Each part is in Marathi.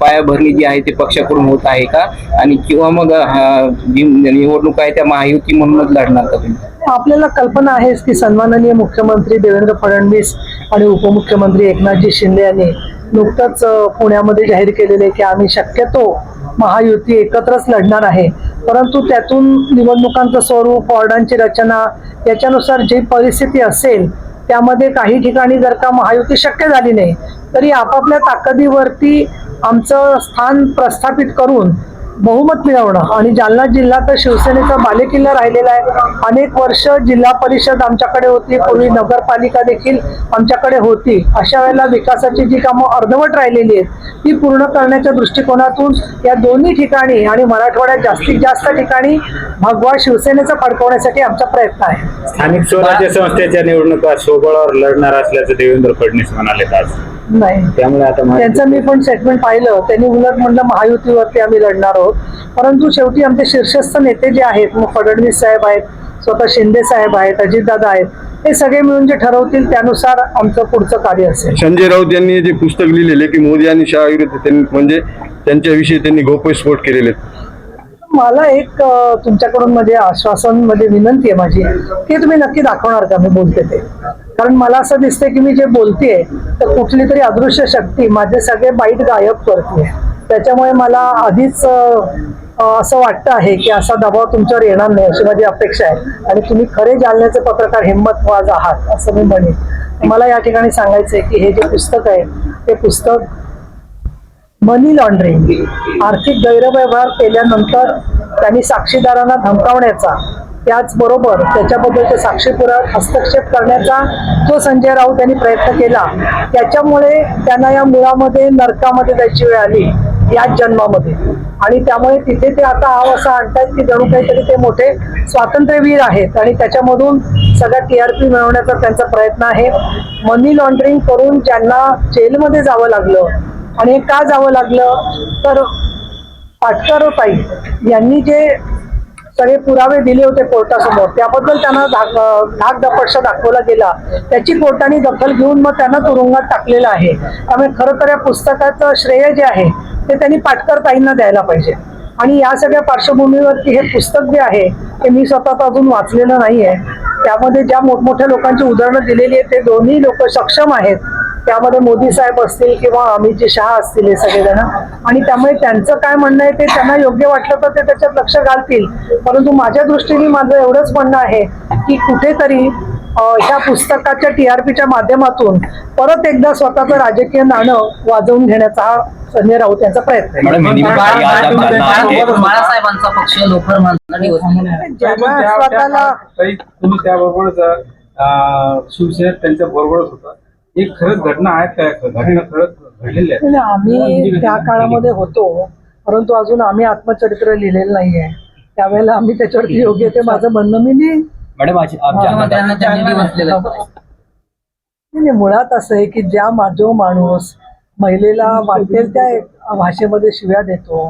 पायाभरणी जी आहे ते पक्षाकडून होत आहे का? आणि किंवा मग जी निवडणूक आहे त्या महायुती म्हणूनच लढणार का तुम्ही? आपल्याला कल्पना आहेच की सन्माननीय मुख्यमंत्री देवेंद्र फडणवीस आणि उपमुख्यमंत्री एकनाथजी शिंदे यांनी नुकतंच पुण्यामध्ये जाहीर केलेले की आम्ही शक्यतो महायुती एकत्रच लढणार आहे. परंतु त्यातून निवडणुकांचं स्वरूप वॉर्डांची रचना याच्यानुसार जी परिस्थिती असेल त्यामध्ये काही ठिकाणी जर का महायुती शक्य झाली नाही तरी आपापल्या ताकदीवरती आमचं स्थान प्रस्थापित करून बहुमत मिळवणं. आणि जालना जिल्हा तर शिवसेनेचा बालेकिल्ला राहिलेला आहे. अनेक वर्ष जिल्हा परिषद आमच्याकडे होती. पूर्वी नगरपालिका देखील आमच्याकडे होती. अशा वेळेला विकासाची जी कामं अर्धवट राहिलेली आहेत ती पूर्ण करण्याच्या दृष्टिकोनातून या दोन्ही ठिकाणी आणि मराठवाड्यात जास्तीत जास्त ठिकाणी भगवा शिवसेनेचा फडकवण्यासाठी आमचा प्रयत्न आहे. स्थानिक स्वराज्य संस्थेच्या निवडणुका सोबळावर लढणार असल्याचं देवेंद्र फडणवीस म्हणाले आज. नाही. त्यामुळे आता त्यांचं मी पण स्टेटमेंट पाहिलं. त्यांनी उलट म्हणलं महायुतीवरती आम्ही लढणार आहोत. परंतु शेवटी आमचे शीर्षस्थ नेते जे आहेत मग फडणवीस साहेब आहेत स्वतः शिंदे साहेब आहेत अजितदादा आहेत हे सगळे मिळून जे ठरवतील त्यानुसार आमचं पुढचं कार्य असेल. संजय राऊत यांनी जे पुस्तक लिहिलेले की मोदी आणि शहा विरुद्ध त्यांनी म्हणजे त्यांच्याविषयी त्यांनी गौप्यस्फोट केलेले. मला एक तुमच्याकडून म्हणजे आश्वासन म्हणजे विनंती आहे माझी की तुम्ही नक्की दाखवणार का? मी बोलते ते. कारण मला असं दिसतंय की मी जे बोलतेय तर कुठली तरी अदृश्य शक्ती माझे सगळे बाईट गायब करते. त्याच्यामुळे मला आधीच असं वाटतं आहे की असा दबाव तुमच्यावर येणार नाही अशी माझी अपेक्षा आहे. आणि तुम्ही खरे जालन्याचे पत्रकार हिंमतवाज आहात असं मी म्हणेन. मला या ठिकाणी सांगायचं आहे की हे जे पुस्तक आहे ते पुस्तक मनी लॉन्ड्रिंग आर्थिक गैरव्यवहार केल्यानंतर त्यांनी साक्षीदारांना धमकावण्याचा त्याचबरोबर त्याच्याबद्दलचे ते पुराव्यात हस्तक्षेप करण्याचा जो संजय राऊत यांनी प्रयत्न केला. त्याच्यामुळे त्यांना या मुळामध्ये नरकामध्ये जायची वेळ आली याच जन्मामध्ये. आणि त्यामुळे तिथे ते आता आव असं आणतात की जणू काहीतरी ते मोठे स्वातंत्र्यवीर आहेत आणि त्याच्यामधून सगळ्या टी आर पी मिळवण्याचा त्यांचा प्रयत्न आहे. मनी लॉन्ड्रिंग करून ज्यांना जेलमध्ये जावं लागलं आणि हे का जावं लागलं? तर पाटकरताई यांनी जे सगळे पुरावे दिले होते कोर्टासमोर त्याबद्दल त्यांना धाक धाक दपक्ष दाखवला गेला. त्याची कोर्टाने दखल घेऊन मग त्यांना तुरुंगात टाकलेलं आहे. त्यामुळे खरं तर या पुस्तकाचं श्रेय जे आहे ते त्यांनी पाटकरताईंना द्यायला पाहिजे. आणि या सगळ्या पार्श्वभूमीवरती हे पुस्तक जे आहे ते मी स्वतः अजून वाचलेलं नाही आहे त्यामध्ये ज्या मोठमोठ्या लोकांची उदाहरणं दिलेली आहेत ते दोन्ही लोक सक्षम आहेत. त्यामध्ये मोदी साहेब असतील किंवा अमितजी शहा असतील हे सगळेजण. आणि त्यामुळे त्यांचं काय म्हणणं आहे ते त्यांना योग्य वाटलं तर ते त्याच्यात लक्ष घालतील. परंतु माझ्या दृष्टीने माझं एवढंच म्हणणं आहे की कुठेतरी ह्या पुस्तकाच्या टी आर पीच्या माध्यमातून परत एकदा स्वतःचं राजकीय नाणं वाजवून घेण्याचा हा संजय राऊत यांचा प्रयत्न बाळासाहेबांचा पक्ष लोकर स्वतःला शिवसेनेत त्यांच्या बरोबरच होता. एक खरंच घटना आहेत काय घटना खरंच घडलेल्या आहेत? आम्ही त्या काळामध्ये होतो परंतु अजून आम्ही आत्मचरित्र लिहिलेलं नाहीये. त्यावेळेला आम्ही त्याच्यावरती योग्य ते माझं म्हणणं मी लिहीन मॅडम आज-. नाही, नाही, मुळात असं आहे की ज्या मा- जो माणूस महिलेला वाटेल त्या भाषेमध्ये शिव्या देतो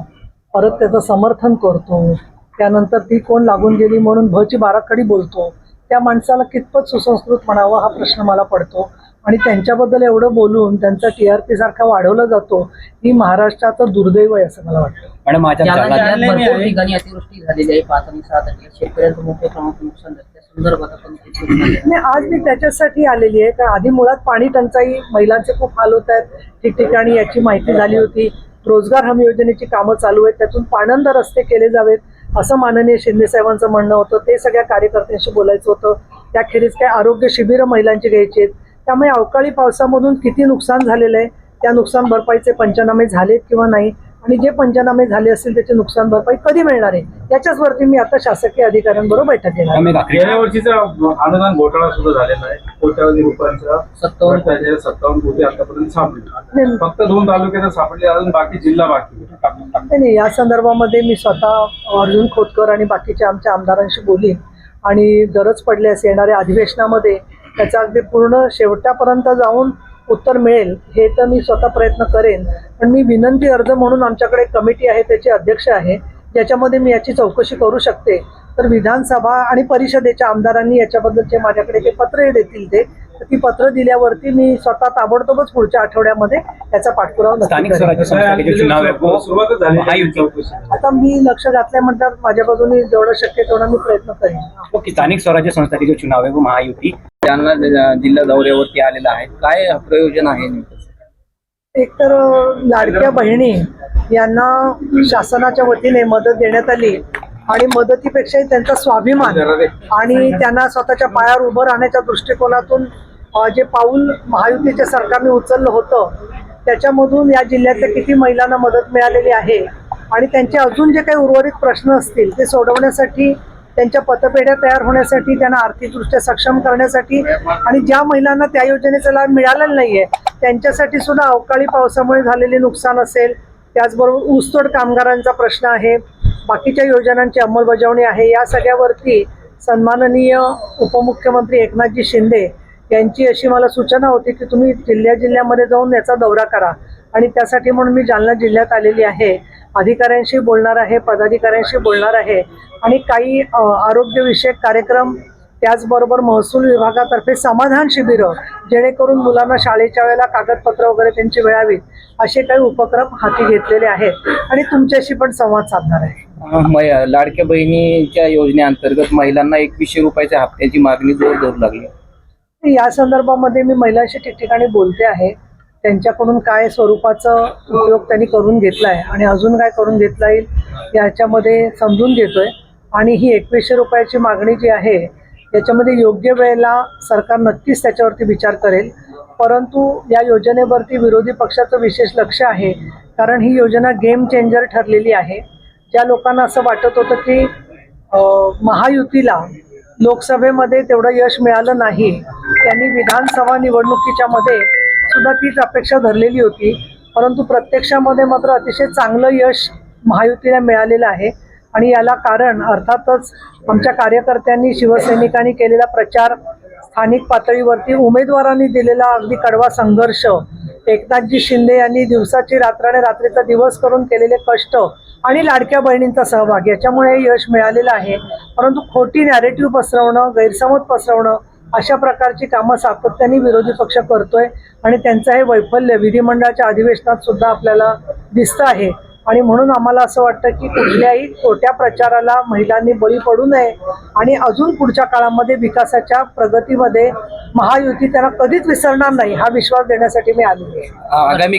परत त्याचं समर्थन करतो त्यानंतर ती कोण लागून गेली म्हणून भची बाराखडी बोलतो त्या माणसाला कितपत सुसंस्कृत म्हणावं हा प्रश्न मला पडतो. आणि त्यांच्याबद्दल एवढं बोलून त्यांचा टी आर पी सारखा वाढवला जातो ही महाराष्ट्राचं दुर्दैव आहे असं मला वाटतं मॅडम माझ्या जालना भरपूर ठिकाणी अतिवृष्टी झालेली आहे पाच आणि तारखेला शेतकऱ्यांचं मोठ्या प्रमाणात नुकसान झालं त्या संदर्भात आपण काही सूचना द्या. नाही आज मी त्याच्यासाठी आलेली आहे तर आधी मुळात पाणी टंचाई महिलांचे खूप हाल होत आहेत ठिकठिकाणी याची माहिती झाली होती रोजगार हमी योजनेची कामं चालू आहेत त्यातून पाणंद रस्ते केले जावेत असं माननीय शिंदे साहेबांचं म्हणणं होतं ते सगळ्या कार्यकर्त्यांशी बोलायचं होतं त्याखेरीज काय आरोग्य शिबिरं महिलांची घ्यायची आहेत त्यामुळे अवकाळी पावसामधून किती नुकसान झालेलं आहे त्या नुकसान भरपाईचे पंचनामे झालेत किंवा नाही आणि जे पंचनामे झाले असतील त्याचे नुकसान भरपाई कधी मिळणार आहे याच्याच वरती मी आता शासकीय अधिकाऱ्यांबरोबर बैठक घेणार गेल्या वर्षीचा अनुदान घोटाळा सुद्धा झालेला आहे. कोट्यावधी रुपयांचा सत्तावन्न. सत्तावन्न कोटी आतापर्यंत सापडले. फक्त दोन तालुक्यात सापडले अजून बाकी जिल्हा बाकी नाही या संदर्भामध्ये मी स्वतः अर्जुन खोतकर आणि बाकीच्या आमच्या आमदारांशी बोलीन. आणि गरज पडल्यास येणाऱ्या अधिवेशनामध्ये त्याचा अगदी पूर्ण शेवटापर्यंत जाऊन उत्तर मिळेल हे तर मी स्वतः प्रयत्न करेन. पण मी विनंती अर्ज म्हणून आमच्याकडे कमिटी आहे त्याचे अध्यक्ष आहे ज्याच्यामध्ये मी याची चौकशी करू शकते. तर विधानसभा आणि परिषदेच्या आमदारांनी याच्याबद्दलचे माझ्याकडे जे पत्र देतील ते ती पत्र दिल्यावरती मी स्वतः ताबडतोबच पुढच्या आठवड्यामध्ये त्याचा पाठपुरावा आता मी लक्ष घातल्यानंतर माझ्या बाजूने जेवढं शक्य तेवढा मी प्रयत्न करेन. स्थानिक स्वराज्य संस्था के जो चुनाव है वो महायुति. त्यांना जिल्हा दौऱ्यावरती आलेला आहे. काय प्रयोजन आहे एक तर लाडक्या बहिणी यांना शासनाच्या वतीने मदत देण्यात आली आणि मदतीपेक्षाही त्यांचा स्वाभिमान आणि त्यांना स्वतःच्या पायावर उभं राहण्याच्या दृष्टिकोनातून जे पाऊल महायुतीच्या सरकारने उचललं होतं त्याच्यामधून या जिल्ह्यातल्या किती महिलांना मदत मिळालेली आहे आणि त्यांचे अजून जे काही उर्वरित प्रश्न असतील ते सोडवण्यासाठी त्यांच्या पतपेढ्या तयार होण्यासाठी त्यांना आर्थिकदृष्ट्या सक्षम करण्यासाठी आणि ज्या महिलांना त्या योजनेचा लाभ मिळालेला नाहीये त्यांच्यासाठी सुद्धा अवकाळी पावसामुळे झालेले नुकसान असेल त्याचबरोबर ऊसतोड कामगारांचा प्रश्न आहे बाकीच्या योजनांची अंमलबजावणी आहे या सगळ्यावरती सन्माननीय उपमुख्यमंत्री एकनाथजी शिंदे यांची अशी मला सूचना होती की तुम्ही जिल्ह्या जिल्ह्यामध्ये जाऊन याचा दौरा करा. आणि त्यासाठी म्हणून मी जालना जिल्ह्यात आलेली आहे. अधिकाऱ्यांशी बोलणार आहे पदाधिकाऱ्यांशी बोलणार आहे आणि काही आरोग्यविषयक कार्यक्रम त्याचबरोबर महसूल विभागातर्फे समाधान शिबिरं जेणेकरून मुलांना शाळेच्या वेळेला कागदपत्र वगैरे त्यांची मिळावीत असे काही उपक्रम हाती घेतलेले आहेत. आणि तुमच्याशी पण संवाद साधणार आहे. लाडक्या बहिणीच्या योजनेअंतर्गत महिलांना एकवीसशे रुपयाच्या हप्त्याची मागणी जोर धरू लागली. या संदर्भामध्ये मी महिलांशी ठिकठिकाणी बोलते आहे. त्यांच्याकडून काय स्वरूपाचं उपयोग त्यांनी करून घेतला आहे आणि अजून काय करून घेतला येईल याच्यामध्ये समजून घेतोय. आणि ही एकवीसशे रुपयाची मागणी जी आहे याच्यामध्ये योग्य वेळेला सरकार नक्कीच त्याच्यावरती विचार करेल. परंतु या योजनेवरती विरोधी पक्षाचं विशेष लक्ष आहे कारण ही योजना गेम चेंजर ठरलेली आहे. ज्या लोकांना असं वाटत होतं की महायुतीला लोकसभेमध्ये तेवढं यश मिळालं नाही त्यांनी विधानसभा निवडणुकीच्या मध्ये सुद्धा तीच अपेक्षा धरलेली होती. परंतु प्रत्यक्षामध्ये मात्र अतिशय चांगलं यश महायुतीला मिळालेलं आहे. आणि याला कारण अर्थातच आमच्या कार्यकर्त्यांनी शिवसैनिकांनी केलेला प्रचार स्थानिक पातळीवरती उमेदवारांनी दिलेला अगदी कडवा संघर्ष एकनाथजी शिंदे यांनी दिवसाची रात्र आणि रात्रीचा दिवस करून केलेले कष्ट आणि लाडक्या बहिणींचा सहभाग याच्यामुळे हे यश मिळालेलं आहे. परंतु खोटी नॅरेटिव्ह पसरवणं गैरसमज पसरवणं अशा प्रकारची कामं सातत्याने विरोधी पक्ष करतोय आणि त्यांचं हे वैफल्य विधिमंडळाच्या अधिवेशनात सुद्धा आपल्याला दिसतं आहे. आणि म्हणून आम्हाला असं वाटतं की कुठल्याही खोट्या प्रचाराला महिलांनी बळी पडू नये आणि अजून पुढच्या काळामध्ये विकासाच्या प्रगतीमध्ये महायुती त्यांना कधीच विसरणार नाही हा विश्वास देण्यासाठी मी आलेली आहे. आगामी